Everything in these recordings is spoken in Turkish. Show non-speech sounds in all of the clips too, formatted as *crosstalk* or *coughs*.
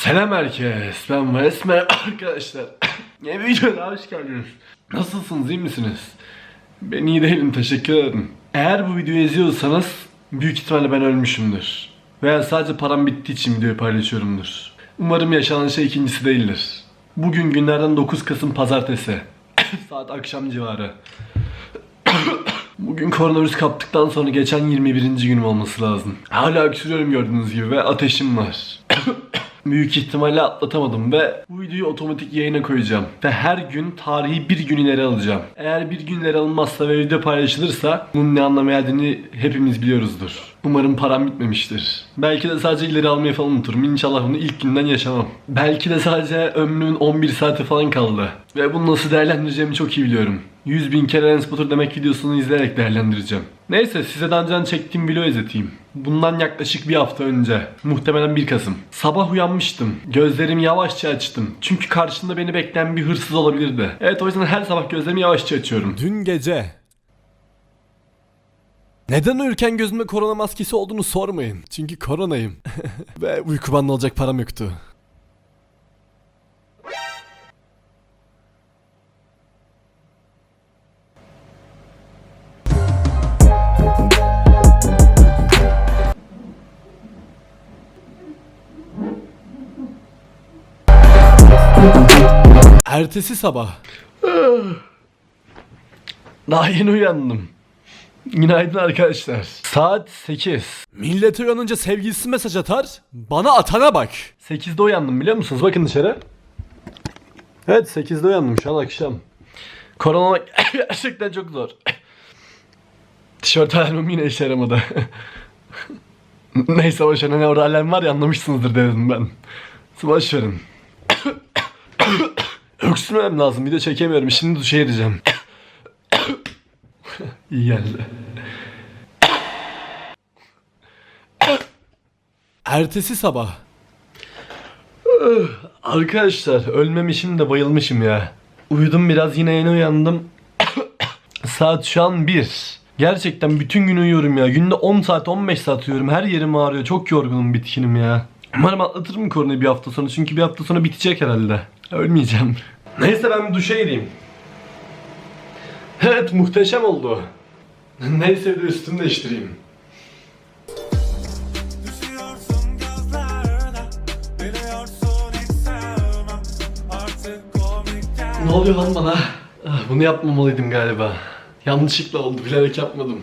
Selam herkes. Ben Vesmer arkadaşlar. *coughs* Yeni bir videoya hoş geldiniz. Nasılsınız? iyi misiniz? Ben iyi değilim. Teşekkür ederim. Eğer bu videoyu izliyorsanız büyük ihtimalle ben ölmüşümdür. Veya sadece param bittiği için videoyu paylaşıyorumdur. Umarım yaşanan şey ikincisi değildir. Bugün günlerden 9 Kasım Pazartesi. *coughs* Saat akşam civarı. *coughs* Bugün koronavirüs kaptıktan sonra geçen 21. günüm olması lazım. Hala öksürüyorum gördüğünüz gibi ve ateşim var. Büyük ihtimalle atlatamadım ve bu videoyu otomatik yayına koyacağım. Ve her gün tarihi bir gün ileri alacağım. Eğer bir gün ileri alınmazsa ve video paylaşılırsa bunun ne anlama geldiğini hepimiz biliyoruzdur. Umarım param bitmemiştir. Belki de sadece ileri almayı falan unuturum. İnşallah bunu ilk günden yaşamam. Belki de sadece ömrümün 11 saati falan kaldı. Ve bunu nasıl değerlendireceğimi çok iyi biliyorum. 100 bin kere Batur demek videosunu izleyerek değerlendireceğim. Neyse size daha önceden çektiğim vlogu izleteyim. Bundan yaklaşık bir hafta önce, muhtemelen 1 Kasım. Sabah uyanmıştım. Gözlerimi yavaşça açtım. Çünkü karşımda beni bekleyen bir hırsız olabilirdi. Evet o yüzden her sabah gözlerimi yavaşça açıyorum. Dün gece neden uyurken gözümde korona maskesi olduğunu sormayın. Çünkü koronayım. *laughs* Ve uyku bandı alacak param yoktu. Ertesi sabah Daha yeni uyandım. Günaydın arkadaşlar. Saat 8. Millet uyanınca sevgilisi mesaj atar, bana atana bak. 8'de uyandım biliyor musunuz? Bakın dışarı. Evet 8'de uyandım şu an akşam. Korona *coughs* gerçekten çok zor. *coughs* Tişört alarmım yine işe yaramadı. *coughs* Neyse boş verin. Hani orada alarm var ya anlamışsınızdır dedim ben. Boş verin. Öksürmem lazım. Video çekemiyorum. Şimdi duşa gireceğim. *coughs* İyi geldi. Ertesi sabah *coughs* Arkadaşlar ölmemişim de bayılmışım ya. Uyudum biraz yine yeni uyandım. *coughs* saat şu an 1. Gerçekten bütün gün uyuyorum ya. Günde 10 saat 15 saat uyuyorum. Her yerim ağrıyor. Çok yorgunum bitkinim ya. Umarım atlatırım koronayı bir hafta sonra. Çünkü bir hafta sonra bitecek herhalde. Ölmeyeceğim. Neyse ben bir duşa gireyim. Evet muhteşem oldu. Neyse bir de üstümü değiştireyim. Ne oluyor lan bana? Ah, Bunu yapmamalıydım galiba. Yanlışlıkla oldu. Bilerek yapmadım.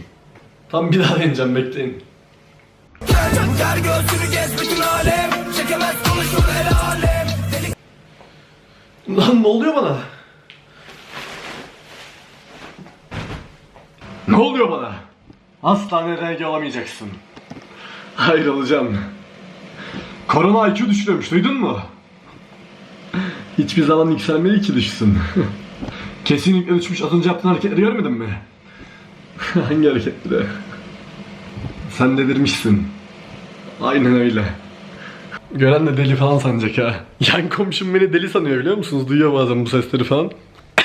Tam bir daha deneyeceğim bekleyin. Gözünü gez bütün alem Çekemez konuşur el alem Lan ne oluyor bana? Ne oluyor bana? Asla RG olamayacaksın. Hayır olacağım. Korona IQ düşürüyormuş duydun mu? Hiçbir zaman yükselmedi ki düşsün. Kesinlikle düşmüş az önce yaptığın hareketleri görmedin mi? Hangi hareketleri? Sen delirmişsin. Aynen öyle. Gören de deli falan sanacak ha. *laughs* Yan komşum beni deli sanıyor biliyor musunuz? Duyuyor bazen bu sesleri falan.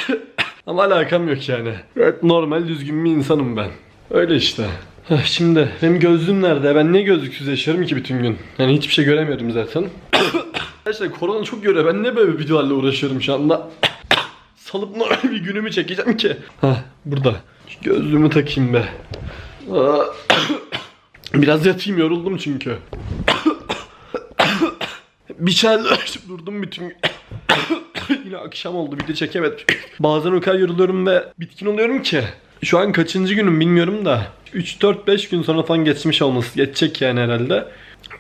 *coughs* Ama alakam yok yani. Evet normal düzgün bir insanım ben. Öyle işte. Şimdi benim gözlüğüm nerede? Ben niye gözlüksüz yaşıyorum ki bütün gün? Yani hiçbir şey göremiyorum zaten. *coughs* Gerçekten korona çok yoruyor. Ben ne böyle videolarla uğraşıyorum şu anda? *coughs* Salıp normal bir günümü çekeceğim ki. Hah burada. Şu gözlüğümü takayım be. Biraz yatayım yoruldum çünkü. Bir şeyler *laughs* durdum bütün gün. *coughs* Yine akşam oldu video çekemedim. *coughs* Bazen o kadar yoruluyorum ve bitkin oluyorum ki. Şu an kaçıncı günüm bilmiyorum da. 3-4-5 gün sonra falan geçmiş olması. Geçecek yani herhalde.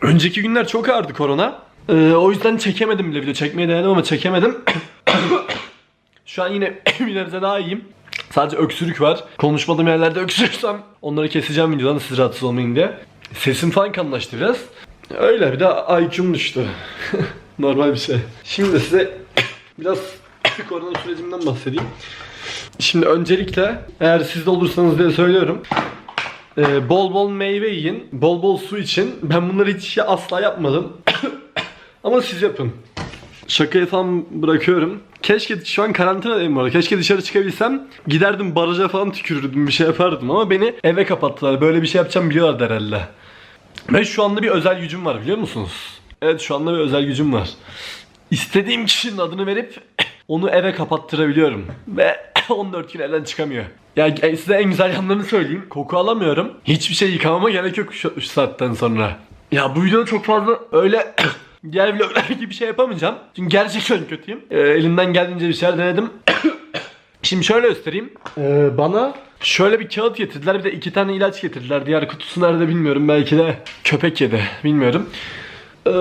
Önceki günler çok ağırdı korona. Ee, o yüzden çekemedim bile video. Çekmeyi denedim ama çekemedim. *coughs* Şu an yine ileride daha iyiyim. Sadece öksürük var. Konuşmadığım yerlerde *laughs* öksürürsem onları keseceğim videodan siz rahatsız olmayın diye. Sesim falan kanlaştı biraz. Öyle bir de IQ'm düştü. *laughs* Normal bir şey. Şimdi size biraz korona sürecimden bahsedeyim. Şimdi öncelikle eğer siz de olursanız diye söylüyorum. Ee, bol bol meyve yiyin, bol bol su için. Ben bunları hiç asla yapmadım. *coughs* Ama siz yapın. Şakayı falan bırakıyorum. Keşke şu an karantinadayım bu arada. Keşke dışarı çıkabilsem giderdim baraja falan tükürürdüm bir şey yapardım ama beni eve kapattılar. Böyle bir şey yapacağım biliyorlardı herhalde. Ve şu anda bir özel gücüm var biliyor musunuz? Evet şu anda bir özel gücüm var. İstediğim kişinin adını verip *coughs* onu eve kapattırabiliyorum. Ve 14 gün evden çıkamıyor. Ya e, size en güzel yanlarını söyleyeyim. Koku alamıyorum. Hiçbir şey yıkamama gerek yok şu, şu saatten sonra. Ya bu videoda çok fazla öyle *coughs* diğer vloglar gibi bir şey yapamayacağım. Çünkü gerçekten kötüyüm. Ee, elimden geldiğince bir şeyler denedim. *coughs* Şimdi şöyle göstereyim. Ee, bana şöyle bir kağıt getirdiler. Bir de iki tane ilaç getirdiler. Diğer kutusu nerede bilmiyorum. Belki de köpek yedi. Bilmiyorum. Ee,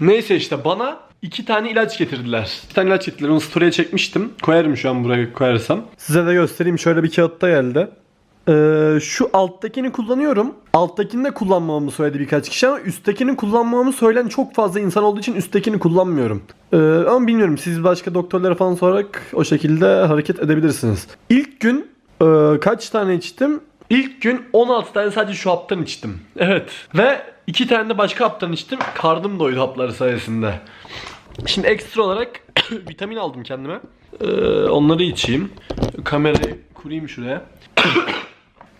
neyse işte bana iki tane ilaç getirdiler. İki tane ilaç getirdiler. Onu story'e çekmiştim. Koyarım şu an buraya koyarsam. Size de göstereyim. Şöyle bir kağıtta geldi. Ee, şu alttakini kullanıyorum. Alttakini de kullanmamamı söyledi birkaç kişi ama üsttekini kullanmamamı söyleyen çok fazla insan olduğu için üsttekini kullanmıyorum. Ee, ama bilmiyorum siz başka doktorlara falan sorarak o şekilde hareket edebilirsiniz. İlk gün e, kaç tane içtim? İlk gün 16 tane sadece şu haptan içtim. Evet. Ve 2 tane de başka haptan içtim. Karnım doydu hapları sayesinde. Şimdi ekstra olarak *coughs* vitamin aldım kendime. Ee, onları içeyim. Kamerayı kurayım şuraya. *coughs*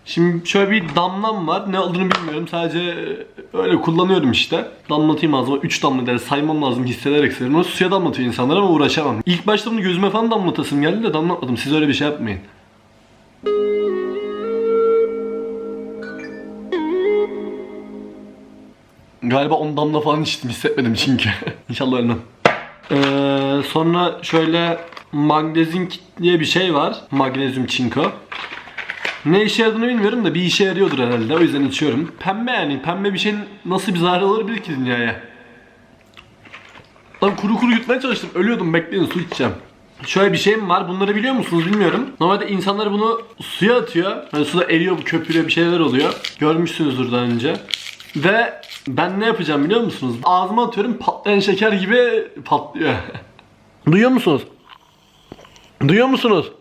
Şimdi şöyle bir damlam var. Ne olduğunu bilmiyorum. Sadece e, öyle kullanıyorum işte. Damlatayım ağzıma. 3 damla der. Saymam lazım hissederek. O suya damlatıyor insanlar ama uğraşamam. İlk başta bunu gözüme falan damlatasım geldi de damlatmadım. Siz öyle bir şey yapmayın. Galiba 10 damla falan içtim hissetmedim çünkü. *laughs* İnşallah ölmem. Ee, sonra şöyle magnezink diye bir şey var. Magnezyum çinko. Ne işe yaradığını bilmiyorum da bir işe yarıyordur herhalde. O yüzden içiyorum. Pembe yani. Pembe bir şeyin nasıl bir zararı olabilir ki dünyaya? Lan kuru kuru yutmaya çalıştım. Ölüyordum. Bekleyin su içeceğim. Şöyle bir şeyim var. Bunları biliyor musunuz bilmiyorum. Normalde insanlar bunu suya atıyor. Hani suda eriyor, köpürüyor bir şeyler oluyor. Görmüşsünüzdür daha önce. Ve ben ne yapacağım biliyor musunuz? Ağzıma atıyorum patlayan şeker gibi patlıyor. *laughs* Duyuyor musunuz? Duyuyor musunuz?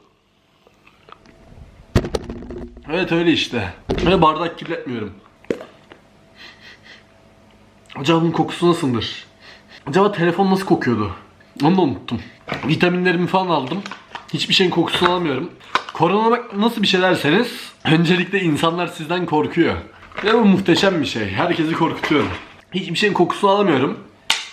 Evet öyle işte. Ve bardak kirletmiyorum. Acaba bunun kokusu nasıldır? Acaba telefon nasıl kokuyordu? Onu da unuttum. Vitaminlerimi falan aldım. Hiçbir şeyin kokusunu alamıyorum. Koronamak nasıl bir şey derseniz öncelikle insanlar sizden korkuyor. Ve bu muhteşem bir şey. Herkesi korkutuyorum. Hiçbir şeyin kokusunu alamıyorum.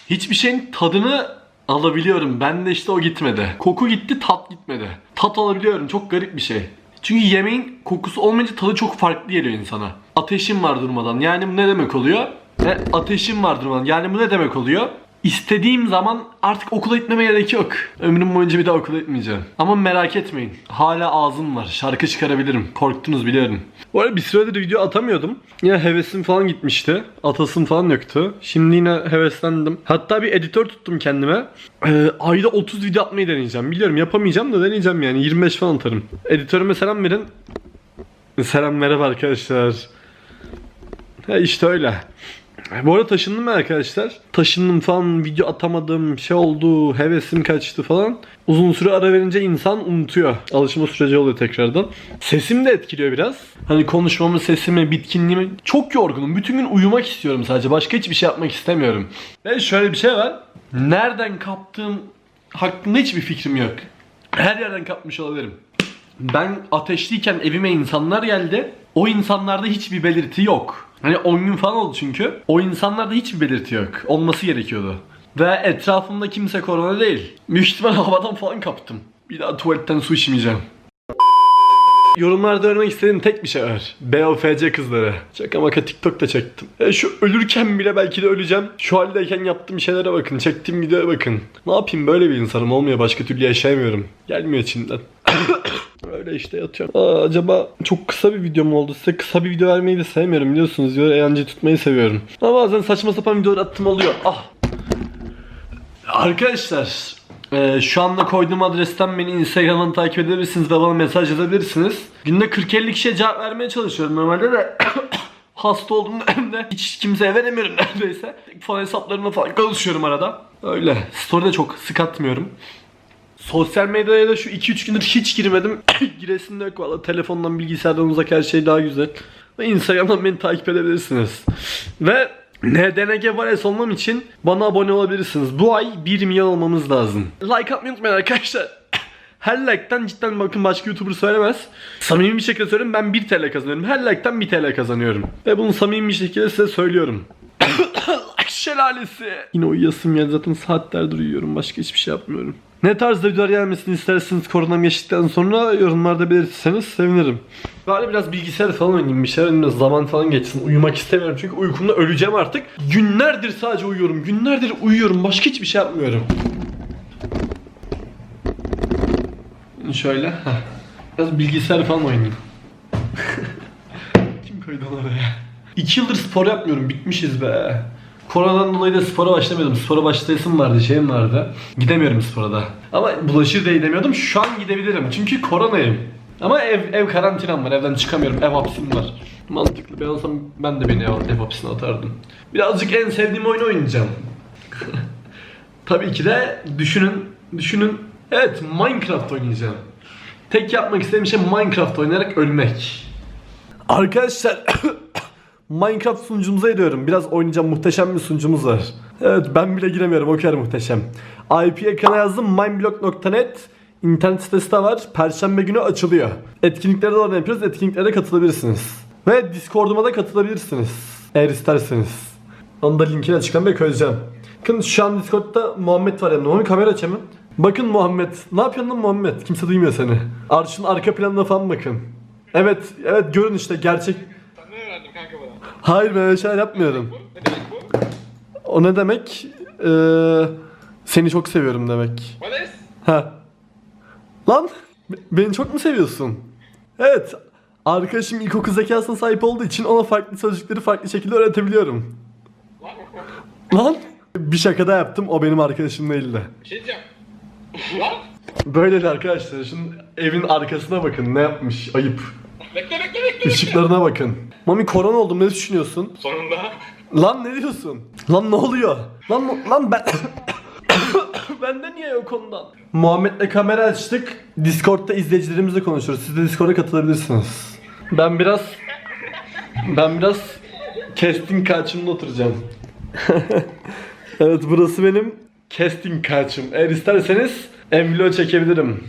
Hiçbir şeyin tadını alabiliyorum. Bende işte o gitmedi. Koku gitti, tat gitmedi. Tat alabiliyorum. Çok garip bir şey. Çünkü yemeğin kokusu olmayınca tadı çok farklı geliyor insana. Ateşim var durmadan. Yani bu ne demek oluyor? E, ateşim var durmadan. Yani bu ne demek oluyor? İstediğim zaman artık okula gitmeme gerek yok. Ömrüm boyunca bir daha okula gitmeyeceğim. Ama merak etmeyin. Hala ağzım var. Şarkı çıkarabilirim. Korktunuz biliyorum. Bu arada bir süredir video atamıyordum. Yine hevesim falan gitmişti. Atasım falan yoktu. Şimdi yine heveslendim. Hatta bir editör tuttum kendime. Ee, ayda 30 video atmayı deneyeceğim. Biliyorum yapamayacağım da deneyeceğim yani. 25 falan atarım. Editörüme selam verin. Selam merhaba arkadaşlar. Ha işte öyle. Bu arada taşındım ben arkadaşlar. Taşındım falan video atamadım şey oldu hevesim kaçtı falan. Uzun süre ara verince insan unutuyor. Alışma süreci oluyor tekrardan. Sesim de etkiliyor biraz. Hani konuşmamı, sesimi, bitkinliğimi. Çok yorgunum. Bütün gün uyumak istiyorum sadece. Başka hiçbir şey yapmak istemiyorum. Ve şöyle bir şey var. Nereden kaptığım hakkında hiçbir fikrim yok. Her yerden kapmış olabilirim. Ben ateşliyken evime insanlar geldi. O insanlarda hiçbir belirti yok. Hani 10 gün falan oldu çünkü. O insanlarda hiçbir belirti yok. Olması gerekiyordu. Ve etrafımda kimse korona değil. Büyük ihtimal havadan falan kaptım. Bir daha tuvaletten su içmeyeceğim. Yorumlarda öğrenmek istediğim tek bir şey var. BOFC kızları. Şaka maka TikTok'ta çektim. E şu ölürken bile belki de öleceğim. Şu haldeyken yaptığım şeylere bakın. Çektiğim videoya bakın. Ne yapayım böyle bir insanım olmuyor. Başka türlü yaşayamıyorum. Gelmiyor içimden. *coughs* Öyle işte yatıyorum. Aa, acaba çok kısa bir video mu oldu? Size kısa bir video vermeyi de sevmiyorum biliyorsunuz. Video eğlence tutmayı seviyorum. Ama bazen saçma sapan videolar attım oluyor. Ah. Arkadaşlar e, şu anda koyduğum adresten beni Instagram'dan takip edebilirsiniz ve bana mesaj yazabilirsiniz. Günde 40-50 kişiye cevap vermeye çalışıyorum normalde de *coughs* hasta olduğum dönemde *coughs* hiç kimseye veremiyorum neredeyse. Falan hesaplarımla falan konuşuyorum arada. Öyle. Story'de çok sık atmıyorum. Sosyal medyaya da şu 2-3 gündür hiç girmedim. *coughs* Giresim de yok valla. Telefondan bilgisayardan uzak her şey daha güzel. Ve Instagram'dan beni takip edebilirsiniz. Ve NDNG Vales olmam için bana abone olabilirsiniz. Bu ay 1 milyon olmamız lazım. Like atmayı unutmayın arkadaşlar. *coughs* Her like'tan cidden bakın başka YouTuber söylemez. Samimi bir şekilde söylüyorum ben 1 TL kazanıyorum. Her like'tan 1 TL kazanıyorum. Ve bunu samimi bir şekilde size söylüyorum. *coughs* şelalesi. Yine uyuyasım geldi zaten saatlerdir uyuyorum. Başka hiçbir şey yapmıyorum. Ne tarzda videolar gelmesini isterseniz koronam geçtikten sonra yorumlarda belirtirseniz sevinirim. Bari biraz bilgisayar falan oynayayım bir şeyler oynayayım, zaman falan geçsin. Uyumak istemiyorum çünkü uykumda öleceğim artık. Günlerdir sadece uyuyorum. Günlerdir uyuyorum. Başka hiçbir şey yapmıyorum. Şöyle. Biraz bilgisayar falan oynayayım. *laughs* Kim koydu onu oraya? İki yıldır spor yapmıyorum. Bitmişiz be. Koronadan dolayı da spora başlamadım. Spora başlayasım vardı, şeyim vardı. Gidemiyorum spora da. Ama bulaşır diye gidemiyordum. Şu an gidebilirim. Çünkü koronayım. Ama ev, ev karantinam var. Evden çıkamıyorum. Ev hapsim var. Mantıklı. Ben olsam ben de beni ev, ev hapsine atardım. Birazcık en sevdiğim oyunu oynayacağım. *laughs* Tabii ki de düşünün, düşünün. Evet, Minecraft oynayacağım. Tek yapmak istediğim şey Minecraft oynayarak ölmek. Arkadaşlar *coughs* Minecraft sunucumuza ediyorum. Biraz oynayacağım. Muhteşem bir sunucumuz var. Evet ben bile giremiyorum. O kadar muhteşem. IP ekrana yazdım. mineblock.net İnternet sitesi de var. Perşembe günü açılıyor. Etkinliklere de yapıyoruz. Etkinliklere katılabilirsiniz. Ve Discord'uma da katılabilirsiniz. Eğer isterseniz. Onu da linkini açıklamaya koyacağım. Bakın şu an Discord'da Muhammed var yanımda. Onun kamera aç hemen. Bakın Muhammed. Ne yapıyorsun lan Muhammed? Kimse duymuyor seni. Arşın arka planına falan bakın. Evet, evet görün işte gerçek. Sen ne öğrendin kanka bana? Hayır ben öyle şeyler yapmıyorum. Ne demek bu? O ne demek? Ee, seni çok seviyorum demek. Ha. Lan be- beni çok mu seviyorsun? Evet. Arkadaşım ilkokul zekasına sahip olduğu için ona farklı sözcükleri farklı şekilde öğretebiliyorum. Lan bir şaka da yaptım o benim arkadaşım değildi. Bir şey diyeceğim. Lan! Böyle arkadaşlar şimdi evin arkasına bakın ne yapmış ayıp. Bekle bekle bekle. bekle. Işıklarına bakın. Mami korona oldum ne düşünüyorsun? Sonunda. Lan ne diyorsun? Lan ne oluyor? Lan lan ben *coughs* Bende niye yok ondan? Muhammed'le kamera açtık. Discord'da izleyicilerimizle konuşuyoruz. Siz de Discord'a katılabilirsiniz. Ben biraz ben biraz casting kaçımda oturacağım. *laughs* evet burası benim casting kaçım. Eğer isterseniz emvilo çekebilirim.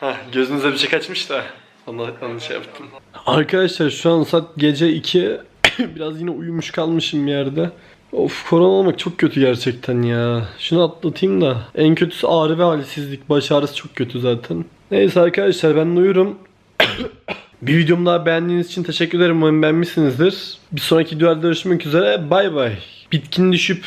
Heh, gözünüze bir şey kaçmış da. Onu, şey yaptım. Arkadaşlar şu an saat gece 2. *coughs* Biraz yine uyumuş kalmışım yerde. Of korona olmak çok kötü gerçekten ya. Şunu atlatayım da. En kötüsü ağrı ve halsizlik. Baş ağrısı çok kötü zaten. Neyse arkadaşlar ben uyurum. *coughs* Bir videomu daha beğendiğiniz için teşekkür ederim. Umarım beğenmişsinizdir. Bir sonraki videoda görüşmek üzere. Bay bay. Bitkin düşüp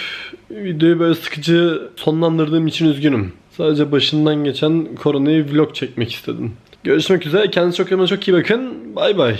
videoyu böyle sıkıcı sonlandırdığım için üzgünüm. Sadece başından geçen koronayı vlog çekmek istedim. Görüşmek üzere. Kendinize çok iyi bakın. Bay bay.